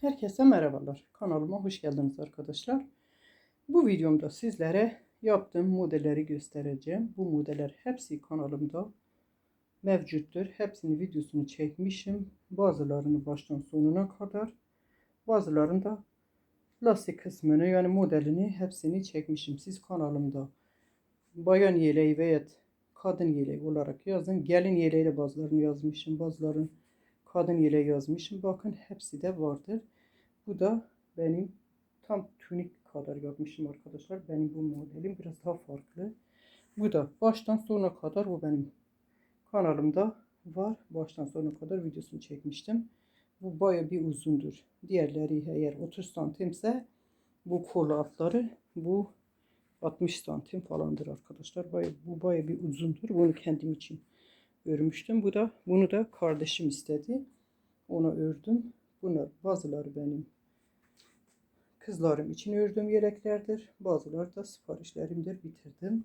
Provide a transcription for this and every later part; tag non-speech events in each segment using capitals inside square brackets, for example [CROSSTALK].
Herkese merhabalar. Kanalıma hoş geldiniz arkadaşlar. Bu videomda sizlere yaptığım modelleri göstereceğim. Bu modeller hepsi kanalımda mevcuttur. Hepsini videosunu çekmişim. Bazılarını baştan sonuna kadar. Bazılarını da lastik kısmını yani modelini hepsini çekmişim. Siz kanalımda bayan yeleği veya kadın yeleği olarak yazın. Gelin yeleği de bazılarını yazmışım. Bazılarını kadın yeleği yazmışım. Bakın hepsi de vardır. Bu da benim tam tunik kadar yapmışım arkadaşlar. Benim bu modelim biraz daha farklı. Bu da baştan sona kadar bu benim kanalımda var. Baştan sona kadar videosunu çekmiştim. Bu baya bir uzundur. Diğerleri eğer 30 santimse bu kol altları bu 60 santim falandır arkadaşlar. Baya, bu baya bir uzundur. Bunu kendim için örmüştüm. Bu da bunu da kardeşim istedi. Ona ördüm. Bunlar bazıları benim kızlarım için ördüğüm yeleklerdir. Bazıları da siparişlerimdir. Bitirdim.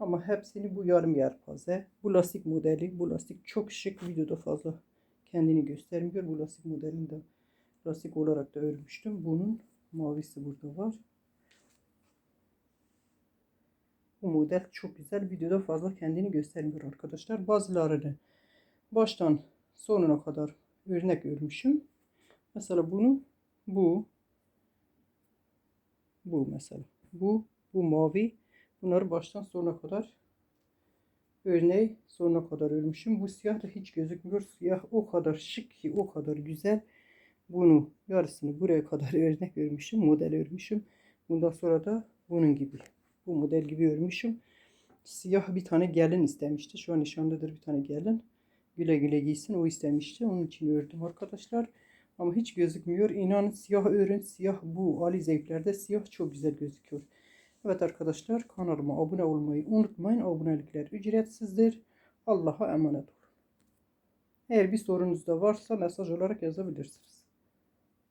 Ama hepsini bu yarım yelpaze. Bu lastik modeli. Bu lastik çok şık. Videoda fazla kendini göstermiyor. Bu lastik modelini de lastik olarak da örmüştüm. Bunun mavisi burada var. Bu model çok güzel. Videoda fazla kendini göstermiyor arkadaşlar. Bazılarını baştan sonuna kadar örnek örmüşüm. Mesela bunu bu bu mesela. Bu bu mavi. Bunları baştan sona kadar örneği sonuna kadar örmüşüm. Bu siyah da hiç gözükmüyor. Siyah o kadar şık ki o kadar güzel. Bunu yarısını buraya kadar [LAUGHS] örnek örmüşüm. Model örmüşüm. Bundan sonra da bunun gibi. Bu model gibi örmüşüm. Siyah bir tane gelin istemişti. Şu an nişanlıdır bir tane gelin. Güle güle giysin o istemişti. Onun için ördüm arkadaşlar. Ama hiç gözükmüyor. İnanın siyah örün, siyah bu Ali zevklerde siyah çok güzel gözüküyor. Evet arkadaşlar kanalıma abone olmayı unutmayın. Abonelikler ücretsizdir. Allah'a emanet olun. Eğer bir sorunuz da varsa mesaj olarak yazabilirsiniz.